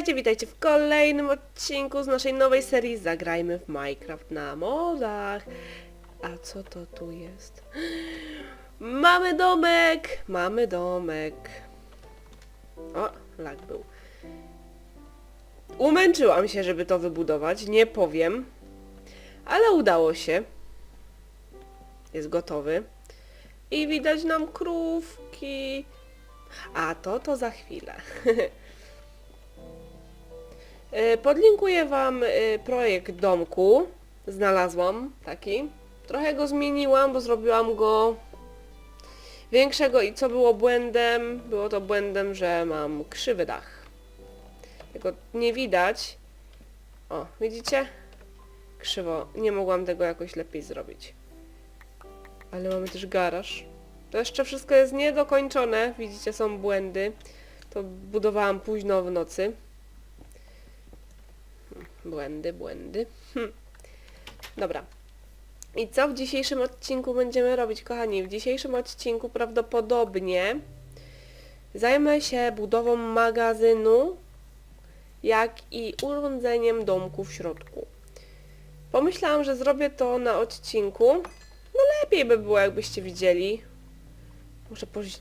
Witajcie, witajcie w kolejnym odcinku z naszej nowej serii Zagrajmy w Minecraft na modach. A co to tu jest? Mamy domek! Mamy domek. O, lag był. Umęczyłam się, żeby to wybudować, nie powiem. Ale udało się. Jest gotowy. I widać nam krówki. A to to za chwilę. Y, Podlinkuję Wam y, projekt domku. Znalazłam taki. Trochę go zmieniłam, bo zrobiłam go większego i co było błędem? Było to błędem, że mam krzywy dach. Tego nie widać. O, widzicie? Krzywo. Nie mogłam tego jakoś lepiej zrobić. Ale mamy też garaż. To jeszcze wszystko jest niedokończone. Widzicie, są błędy. To budowałam późno w nocy. Błędy, błędy. Hm. Dobra. I co w dzisiejszym odcinku będziemy robić, kochani? W dzisiejszym odcinku prawdopodobnie zajmę się budową magazynu, jak i urządzeniem domku w środku. Pomyślałam, że zrobię to na odcinku. No lepiej by było, jakbyście widzieli. Muszę poś-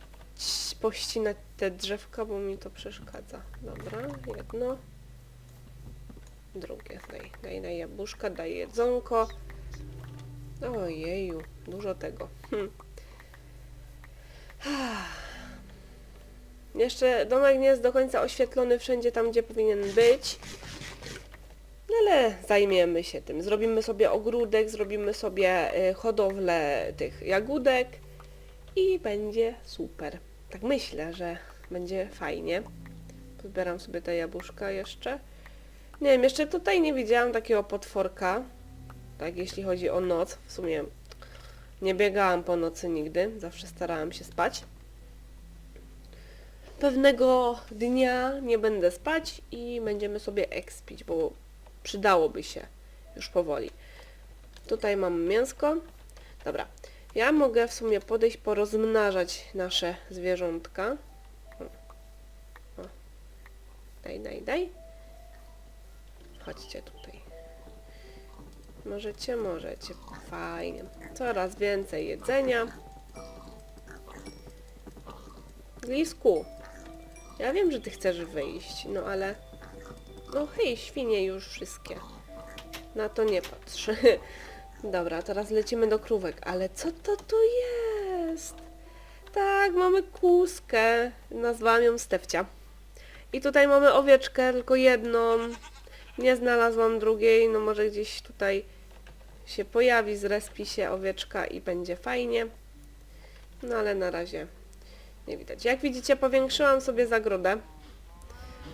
pościnać te drzewka, bo mi to przeszkadza. Dobra, jedno drugie. Daj, daj, daj jabłuszka, daj jedzonko. Ojeju, dużo tego. Hm. Jeszcze domek nie jest do końca oświetlony wszędzie tam, gdzie powinien być. No Ale zajmiemy się tym. Zrobimy sobie ogródek, zrobimy sobie y, hodowlę tych jagódek i będzie super. Tak myślę, że będzie fajnie. Podbieram sobie te jabłuszka jeszcze. Nie wiem, jeszcze tutaj nie widziałam takiego potworka. Tak, jeśli chodzi o noc. W sumie nie biegałam po nocy nigdy. Zawsze starałam się spać. Pewnego dnia nie będę spać i będziemy sobie ekspić, bo przydałoby się już powoli. Tutaj mam mięsko. Dobra. Ja mogę w sumie podejść, porozmnażać nasze zwierzątka. O. O. Daj, daj, daj. Chodźcie tutaj. Możecie, możecie. Fajnie. Coraz więcej jedzenia. Lisku, ja wiem, że ty chcesz wyjść, no ale... No hej, świnie już wszystkie. Na to nie patrz. Dobra, teraz lecimy do krówek. Ale co to tu jest? Tak, mamy kłuskę. Nazwałam ją Stefcia. I tutaj mamy owieczkę, tylko jedną. Nie znalazłam drugiej, no może gdzieś tutaj się pojawi, zrespi się owieczka i będzie fajnie. No ale na razie nie widać. Jak widzicie, powiększyłam sobie zagrodę.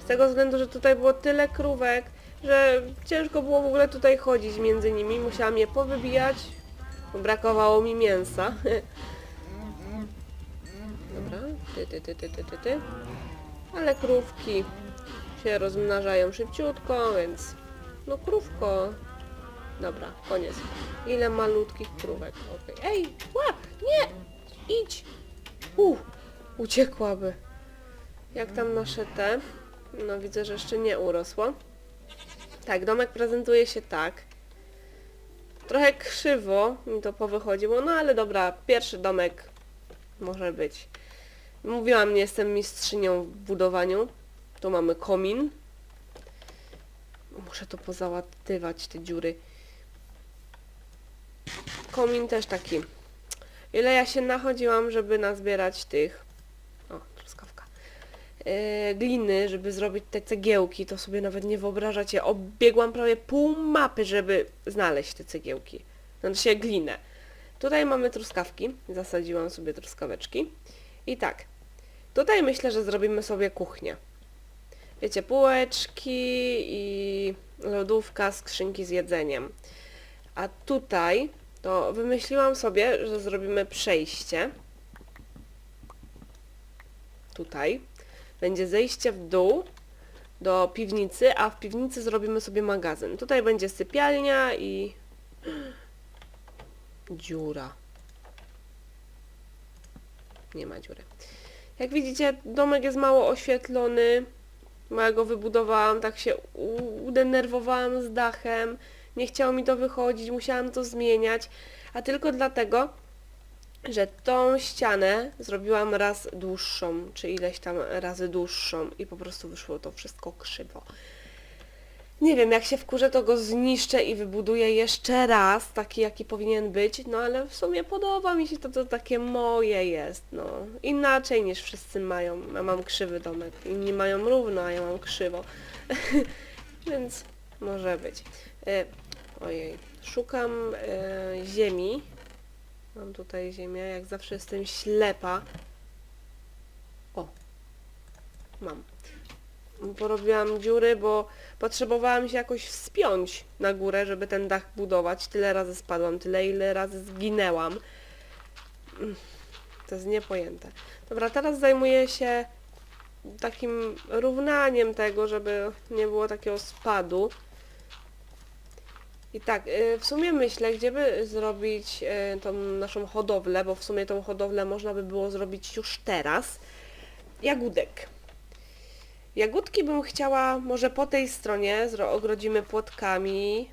Z tego względu, że tutaj było tyle krówek, że ciężko było w ogóle tutaj chodzić między nimi. Musiałam je powybijać, bo brakowało mi mięsa. Dobra, ty, ty, ty, ty, ty, ty, ty. Ale krówki się rozmnażają szybciutko, więc no krówko. Dobra, koniec. Ile malutkich krówek. Okej. Ej, łap! Nie! Idź! Uff, uciekłaby. Jak tam nasze te? No widzę, że jeszcze nie urosło. Tak, domek prezentuje się tak. Trochę krzywo mi to powychodziło, no ale dobra, pierwszy domek może być. Mówiłam, nie jestem mistrzynią w budowaniu. Tu mamy komin. Muszę to pozałatywać, te dziury. Komin też taki. Ile ja się nachodziłam, żeby nazbierać tych... O, truskawka. Yy, gliny, żeby zrobić te cegiełki, to sobie nawet nie wyobrażacie. Obiegłam prawie pół mapy, żeby znaleźć te cegiełki. Znaczy się glinę. Tutaj mamy truskawki. Zasadziłam sobie truskaweczki. I tak. Tutaj myślę, że zrobimy sobie kuchnię. Wiecie, półeczki i lodówka, skrzynki z jedzeniem. A tutaj to wymyśliłam sobie, że zrobimy przejście. Tutaj. Będzie zejście w dół do piwnicy, a w piwnicy zrobimy sobie magazyn. Tutaj będzie sypialnia i... Dziura. Nie ma dziury. Jak widzicie, domek jest mało oświetlony. Ja go wybudowałam, tak się udenerwowałam z dachem, nie chciało mi to wychodzić, musiałam to zmieniać, a tylko dlatego, że tą ścianę zrobiłam raz dłuższą, czy ileś tam razy dłuższą i po prostu wyszło to wszystko krzywo. Nie wiem, jak się wkurzę, to go zniszczę i wybuduję jeszcze raz, taki jaki powinien być, no ale w sumie podoba mi się to, to takie moje jest, no. Inaczej niż wszyscy mają. Ja mam krzywy domek, inni mają równo, a ja mam krzywo. Więc może być. E, ojej, szukam e, ziemi. Mam tutaj ziemię, jak zawsze jestem ślepa. O, mam. Porobiłam dziury, bo potrzebowałam się jakoś wspiąć na górę, żeby ten dach budować. Tyle razy spadłam, tyle ile razy zginęłam. To jest niepojęte. Dobra, teraz zajmuję się takim równaniem tego, żeby nie było takiego spadu. I tak, y, w sumie myślę, gdzie by zrobić y, tą naszą hodowlę, bo w sumie tą hodowlę można by było zrobić już teraz. Jagódek. Jagódki bym chciała może po tej stronie, ogrodzimy płotkami.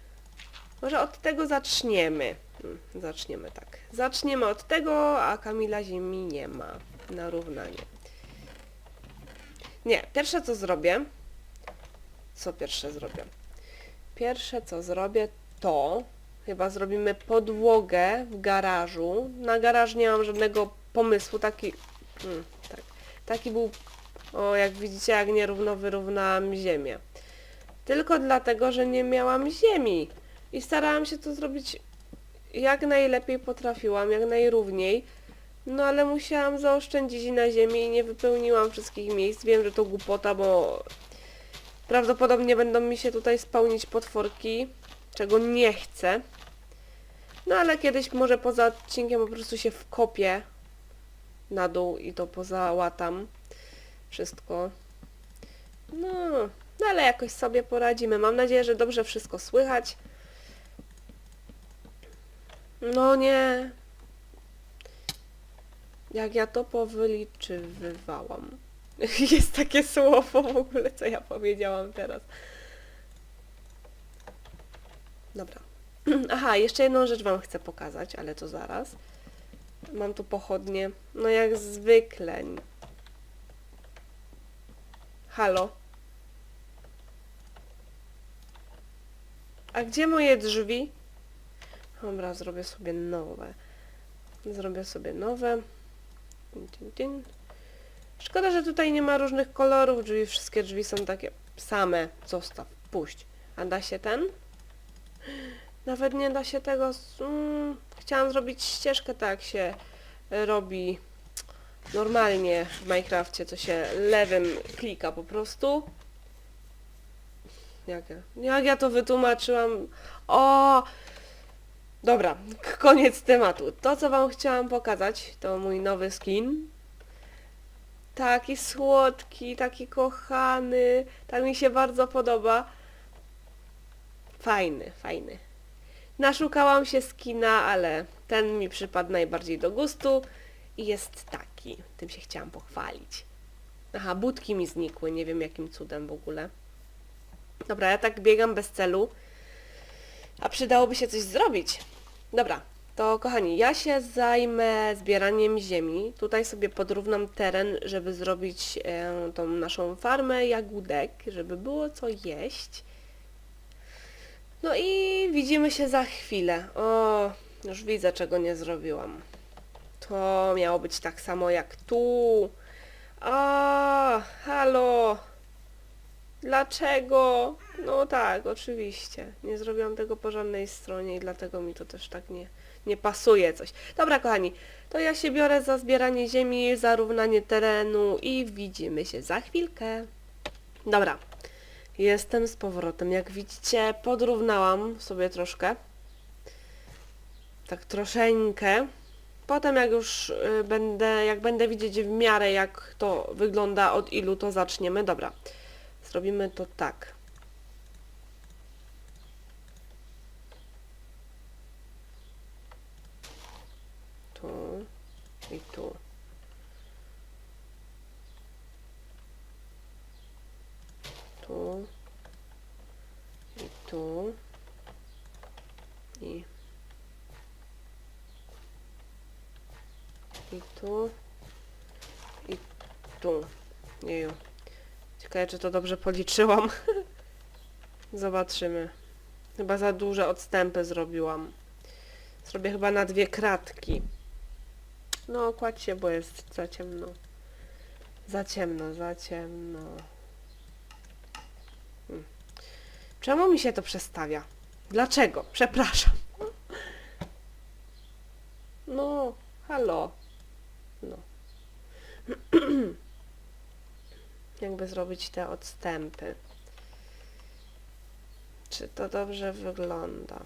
Może od tego zaczniemy. Hmm, Zaczniemy tak. Zaczniemy od tego, a Kamila ziemi nie ma na równanie. Nie, pierwsze co zrobię... Co pierwsze zrobię? Pierwsze co zrobię to... Chyba zrobimy podłogę w garażu. Na garaż nie mam żadnego pomysłu. Taki... Hmm, tak. Taki był o, jak widzicie, jak nierówno wyrównałam ziemię. Tylko dlatego, że nie miałam ziemi. I starałam się to zrobić jak najlepiej potrafiłam, jak najrówniej. No ale musiałam zaoszczędzić na ziemi i nie wypełniłam wszystkich miejsc. Wiem, że to głupota, bo prawdopodobnie będą mi się tutaj spełnić potworki, czego nie chcę. No ale kiedyś może poza odcinkiem po prostu się wkopię na dół i to pozałatam wszystko. No, no ale jakoś sobie poradzimy. Mam nadzieję, że dobrze wszystko słychać. No nie. Jak ja to powyliczywałam. Jest takie słowo w ogóle, co ja powiedziałam teraz. Dobra. Aha, jeszcze jedną rzecz Wam chcę pokazać, ale to zaraz. Mam tu pochodnie. No jak zwykle. Halo? A gdzie moje drzwi? Dobra, zrobię sobie nowe. Zrobię sobie nowe. Tin, tin, tin. Szkoda, że tutaj nie ma różnych kolorów drzwi. Wszystkie drzwi są takie same. Zostaw, puść. A da się ten? Nawet nie da się tego... Mm, chciałam zrobić ścieżkę tak się robi normalnie w Minecrafcie, co się lewym klika po prostu. Jak ja, jak ja to wytłumaczyłam? O! Dobra, koniec tematu. To, co wam chciałam pokazać, to mój nowy skin. Taki słodki, taki kochany. Tak mi się bardzo podoba. Fajny, fajny. Naszukałam się skina, ale ten mi przypadł najbardziej do gustu i jest taki. Tym się chciałam pochwalić. Aha, budki mi znikły, nie wiem jakim cudem w ogóle. Dobra, ja tak biegam bez celu, a przydałoby się coś zrobić. Dobra, to kochani, ja się zajmę zbieraniem ziemi. Tutaj sobie podrównam teren, żeby zrobić e, tą naszą farmę jagódek, żeby było co jeść. No i widzimy się za chwilę. O, już widzę, czego nie zrobiłam. To miało być tak samo jak tu. A, halo. Dlaczego? No tak, oczywiście. Nie zrobiłam tego po żadnej stronie i dlatego mi to też tak nie, nie pasuje coś. Dobra, kochani, to ja się biorę za zbieranie ziemi, za równanie terenu i widzimy się za chwilkę. Dobra, jestem z powrotem. Jak widzicie, podrównałam sobie troszkę. Tak troszeczkę. Potem jak już y, będę, jak będę widzieć w miarę jak to wygląda, od ilu to zaczniemy. Dobra, zrobimy to tak. Tu i tu. Tu i tu. I tu. I tu. Jeju. Ciekawe, czy to dobrze policzyłam. Zobaczymy. Chyba za duże odstępy zrobiłam. Zrobię chyba na dwie kratki. No, kładź się, bo jest za ciemno. Za ciemno, za ciemno. Hmm. Czemu mi się to przestawia? Dlaczego? Przepraszam. No, halo. No. Jakby zrobić te odstępy. Czy to dobrze wygląda?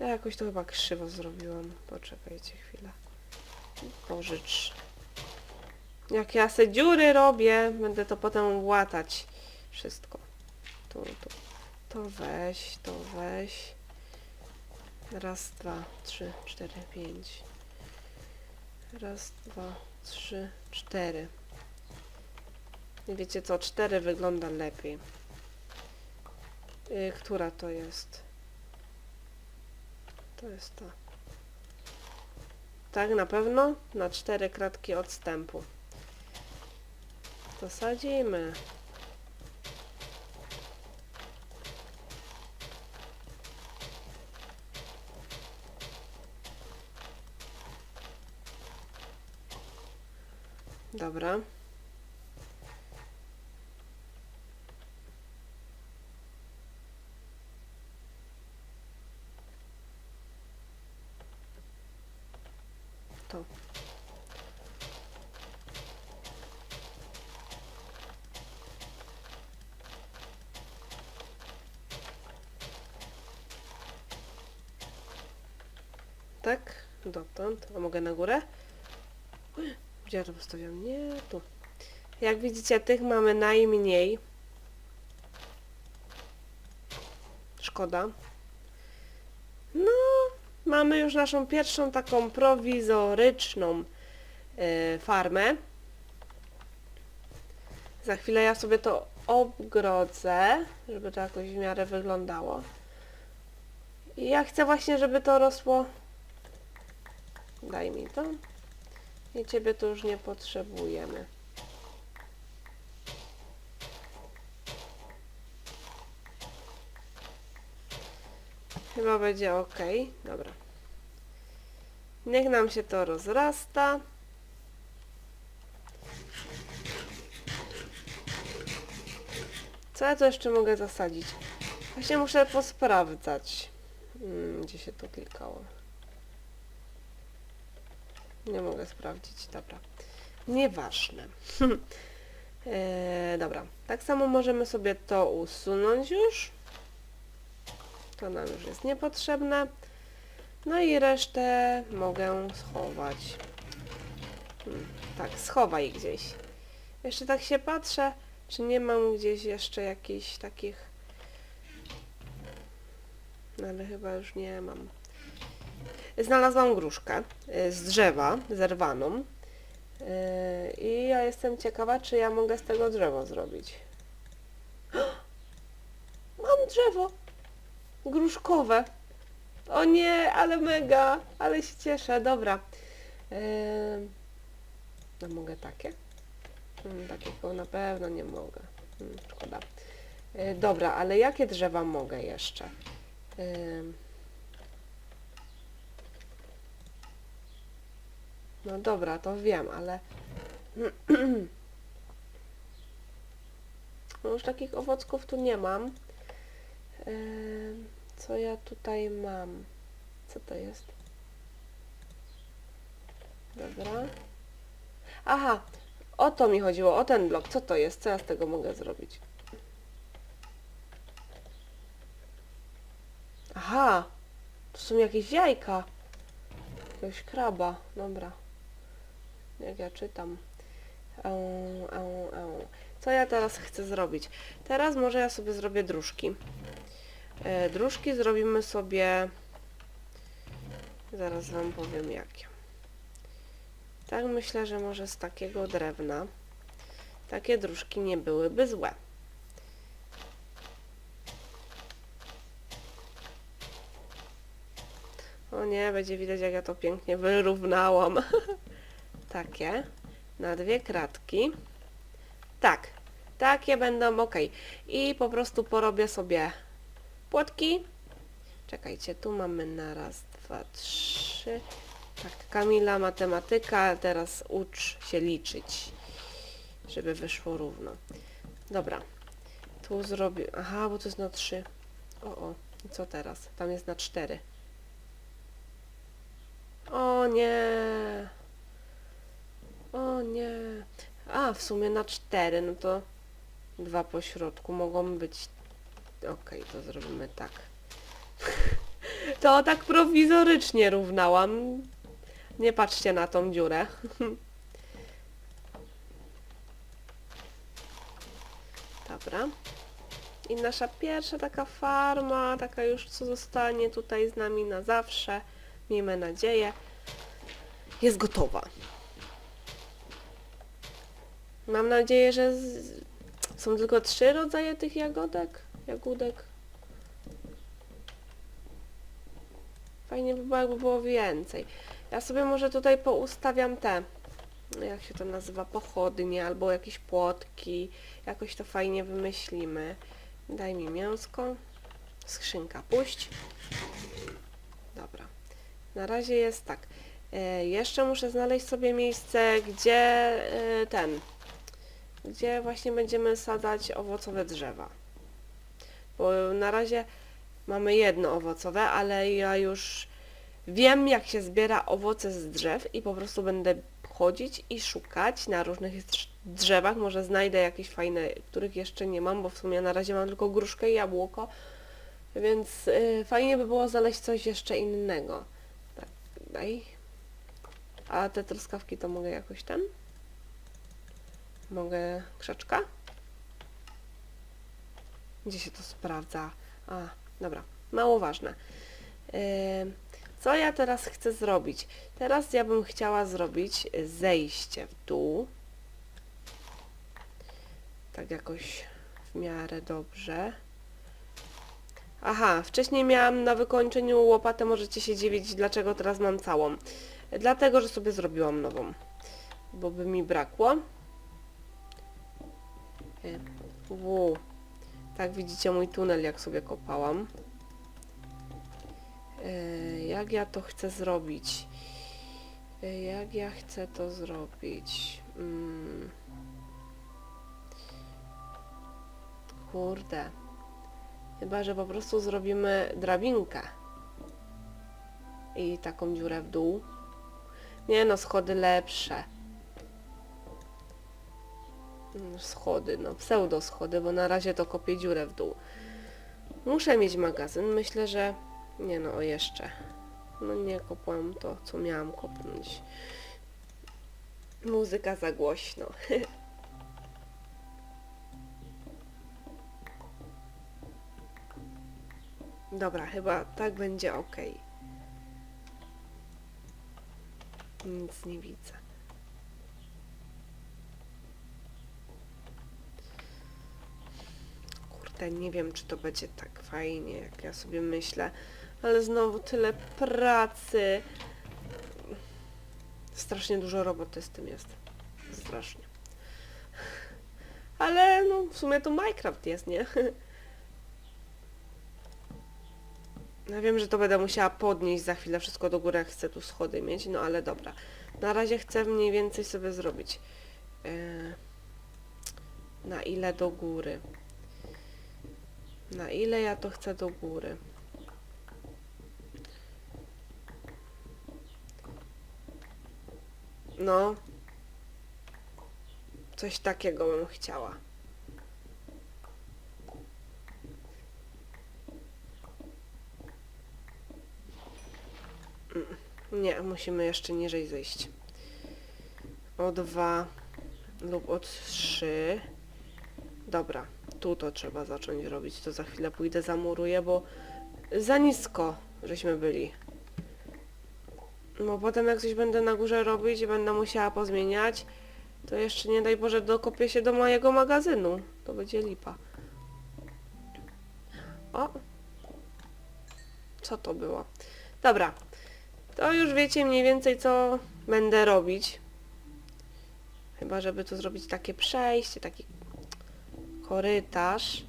Ja jakoś to chyba krzywo zrobiłam. Poczekajcie chwilę. Pożycz. Jak ja se dziury robię, będę to potem łatać. Wszystko. Tu, tu. To weź, to weź. Raz, dwa, trzy, cztery, pięć. Raz, dwa, trzy, cztery. I wiecie co, cztery wygląda lepiej. Yy, która to jest? To jest ta. Tak, na pewno? Na cztery kratki odstępu. To sadzimy. Dobra. To. Tak, dotąd. A mogę na górę? Gdzie to postawiam? Nie, tu. Jak widzicie, tych mamy najmniej. Szkoda. No, mamy już naszą pierwszą taką prowizoryczną y, farmę. Za chwilę ja sobie to obgrodzę, żeby to jakoś w miarę wyglądało. I ja chcę właśnie, żeby to rosło... Daj mi to. I ciebie tu już nie potrzebujemy. Chyba będzie ok. Dobra. Niech nam się to rozrasta. Co ja tu jeszcze mogę zasadzić? Właśnie muszę posprawdzać. Hmm, gdzie się to klikało? Nie mogę sprawdzić, dobra. Nieważne. e, dobra, tak samo możemy sobie to usunąć już. To nam już jest niepotrzebne. No i resztę mogę schować. Hmm, tak, schowaj gdzieś. Jeszcze tak się patrzę, czy nie mam gdzieś jeszcze jakichś takich... No ale chyba już nie mam. Znalazłam gruszkę y, z drzewa, zerwaną. Y, I ja jestem ciekawa, czy ja mogę z tego drzewo zrobić. Mam drzewo! Gruszkowe. O nie, ale mega, ale się cieszę, dobra. Yy, no mogę takie? Hmm, takiego na pewno nie mogę. Hmm, szkoda. Dobra, ale jakie drzewa mogę jeszcze? No dobra, to wiem, ale... No już takich owocków tu nie mam. Em, Co ja tutaj mam? Co to jest? Dobra. Aha, o to mi chodziło, o ten blok. Co to jest? Co ja z tego mogę zrobić? Aha, to są jakieś jajka. Jakiegoś kraba, dobra. Jak ja czytam. Au, au, au. Co ja teraz chcę zrobić? Teraz może ja sobie zrobię dróżki. E, dróżki zrobimy sobie... Zaraz Wam powiem jakie. Tak myślę, że może z takiego drewna. takie dróżki nie byłyby złe. O nie, będzie widać jak ja to pięknie wyrównałam. Takie. Na dwie kratki. Tak. Takie będą ok. I po prostu porobię sobie płotki. Czekajcie, tu mamy na raz, dwa, trzy. Tak, Kamila matematyka, teraz ucz się liczyć, żeby wyszło równo. Dobra, tu zrobię, aha, bo to jest na trzy. O, o, co teraz? Tam jest na cztery. O nie. O nie. A, w sumie na cztery, no to dwa po środku mogą być... Okej, to zrobimy tak. To tak prowizorycznie równałam. Nie patrzcie na tą dziurę. Dobra. I nasza pierwsza taka farma, taka już co zostanie tutaj z nami na zawsze, miejmy nadzieję, jest gotowa. Mam nadzieję, że z... są tylko trzy rodzaje tych jagodek, jagódek. Fajnie by było, jakby było więcej. Ja sobie może tutaj poustawiam te, jak się to nazywa, pochodnie albo jakieś płotki. Jakoś to fajnie wymyślimy. Daj mi mięsko. Skrzynka, puść. Dobra. Na razie jest tak. E, jeszcze muszę znaleźć sobie miejsce, gdzie e, ten, gdzie właśnie będziemy sadzać owocowe drzewa. Bo na razie mamy jedno owocowe, ale ja już wiem, jak się zbiera owoce z drzew i po prostu będę chodzić i szukać na różnych drz- drzewach. Może znajdę jakieś fajne, których jeszcze nie mam, bo w sumie na razie mam tylko gruszkę i jabłko. Więc y, fajnie by było znaleźć coś jeszcze innego. Tak, daj. A te truskawki to mogę jakoś ten? Mogę krzaczka? Gdzie się to sprawdza? A, dobra, mało ważne. Co ja teraz chcę zrobić? Teraz ja bym chciała zrobić zejście w dół. Tak jakoś w miarę dobrze. Aha, wcześniej miałam na wykończeniu łopatę, możecie się dziwić, dlaczego teraz mam całą. Dlatego, że sobie zrobiłam nową, bo by mi brakło. Wu. Tak widzicie mój tunel, jak sobie kopałam. E, Jak ja to chcę zrobić? E, Jak ja chcę to zrobić? Mm. Kurde. Chyba, że po prostu zrobimy drabinkę. I taką dziurę w dół. Nie no, schody lepsze. Schody, no pseudo schody, bo na razie to kopię dziurę w dół. Muszę mieć magazyn. Myślę, że... Nie no, o jeszcze. No nie kopłam to, co miałam kopnąć. Muzyka za głośno. Dobra, chyba tak będzie ok. Nic nie widzę. Nie wiem, czy to będzie tak fajnie, jak ja sobie myślę. Ale znowu tyle pracy. Strasznie dużo roboty z tym jest. Strasznie. Ale no, w sumie to Minecraft jest, nie? Ja wiem, że to będę musiała podnieść za chwilę wszystko do góry, jak chcę tu schody mieć, no ale dobra. Na razie chcę mniej więcej sobie zrobić. Yy, na ile do góry? Na ile ja to chcę do góry? No. Coś takiego bym chciała. Mm, Nie, musimy jeszcze niżej zejść. O dwa lub o trzy. Dobra, tu to trzeba zacząć robić. To za chwilę pójdę zamuruję, bo za nisko żeśmy byli. No potem jak coś będę na górze robić, będę musiała pozmieniać. To jeszcze nie daj Boże dokopię się do mojego magazynu. To będzie lipa. O! Co to było? Dobra. To już wiecie mniej więcej co będę robić. Chyba żeby tu zrobić takie przejście, taki korytarz.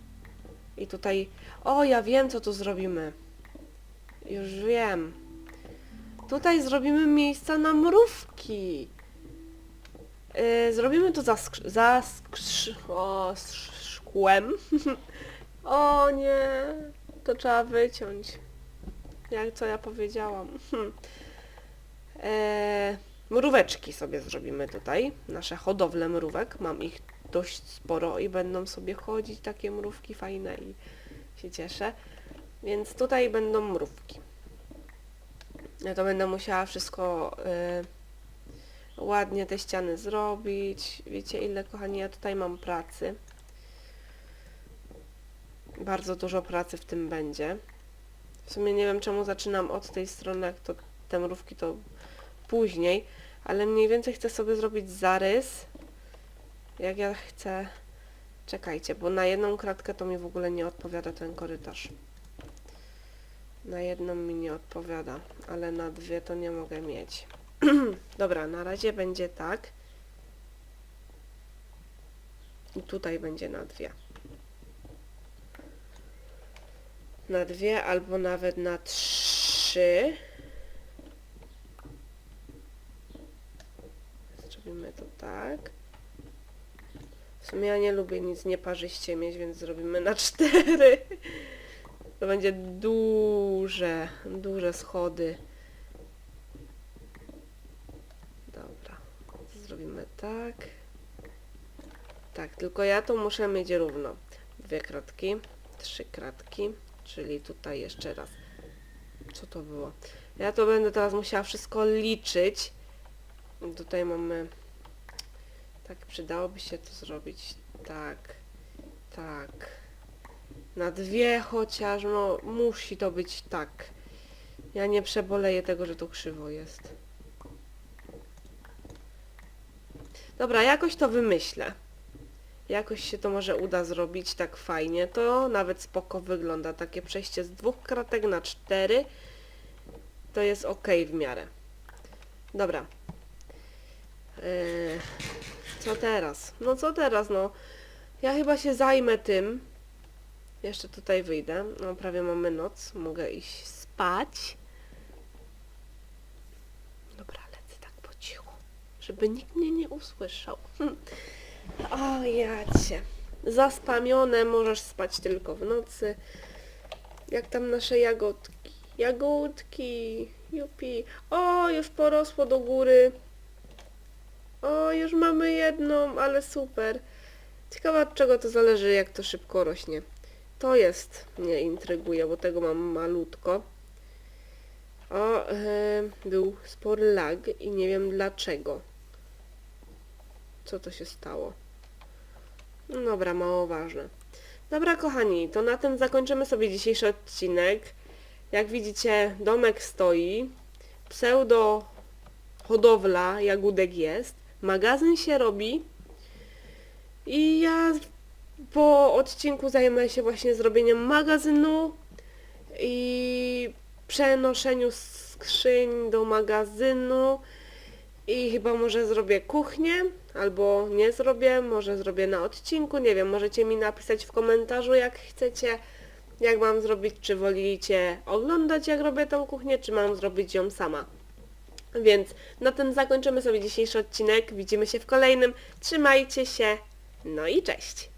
I tutaj... O, ja wiem co tu zrobimy. Już wiem. Tutaj zrobimy miejsca na mrówki. Yy, zrobimy to za, skrzy- za skrzy- o, sz- szkłem. o nie, to trzeba wyciąć. Jak co ja powiedziałam. e, mróweczki sobie zrobimy tutaj. Nasze hodowle mrówek. Mam ich dość sporo i będą sobie chodzić takie mrówki fajne i się cieszę. Więc tutaj będą mrówki. Ja to będę musiała wszystko y, ładnie te ściany zrobić. Wiecie ile, kochani, ja tutaj mam pracy. Bardzo dużo pracy w tym będzie. W sumie nie wiem czemu zaczynam od tej strony, jak to te mrówki to później, ale mniej więcej chcę sobie zrobić zarys. Jak ja chcę... Czekajcie, bo na jedną kratkę to mi w ogóle nie odpowiada ten korytarz. Na jedną mi nie odpowiada, ale na dwie to nie mogę mieć. Dobra, na razie będzie tak. I tutaj będzie na dwie. Na dwie albo nawet na trzy. Zrobimy to tak. W sumie ja nie lubię nic nieparzyście mieć, więc zrobimy na cztery. To będzie duże, duże schody. Dobra, zrobimy tak. Tak, tylko ja to muszę mieć równo. Dwie kratki, trzy kratki, czyli tutaj jeszcze raz. Co to było? Ja to będę teraz musiała wszystko liczyć. Tutaj mamy... Tak, przydałoby się to zrobić. Tak, tak. Na dwie chociaż, no musi to być tak. Ja nie przeboleję tego, że to krzywo jest. Dobra, jakoś to wymyślę. Jakoś się to może uda zrobić tak fajnie. To nawet spoko wygląda. Takie przejście z dwóch kratek na cztery. To jest ok w miarę. Dobra. Yy, co teraz? No co teraz, no? Ja chyba się zajmę tym. Jeszcze tutaj wyjdę. No prawie mamy noc. Mogę iść spać. Dobra, lecę tak po cichu. Żeby nikt mnie nie usłyszał. O, jacie. Zaspamione, możesz spać tylko w nocy. Jak tam nasze jagódki? Jagódki, jupi. O, już porosło do góry. O, już mamy jedną, ale super. Ciekawa od czego to zależy, jak to szybko rośnie. To jest, mnie intryguje, bo tego mam malutko. O, e, był spory lag i nie wiem dlaczego. Co to się stało? No Dobra, mało ważne. Dobra, kochani, to na tym zakończymy sobie dzisiejszy odcinek. Jak widzicie, domek stoi. Pseudo hodowla jagódek jest. Magazyn się robi. I ja po odcinku zajmę się właśnie zrobieniem magazynu i przenoszeniu skrzyń do magazynu i chyba może zrobię kuchnię, albo nie zrobię, może zrobię na odcinku, nie wiem, możecie mi napisać w komentarzu jak chcecie, jak mam zrobić, czy wolicie oglądać jak robię tą kuchnię, czy mam zrobić ją sama. Więc na tym zakończymy sobie dzisiejszy odcinek, widzimy się w kolejnym, trzymajcie się, no i cześć!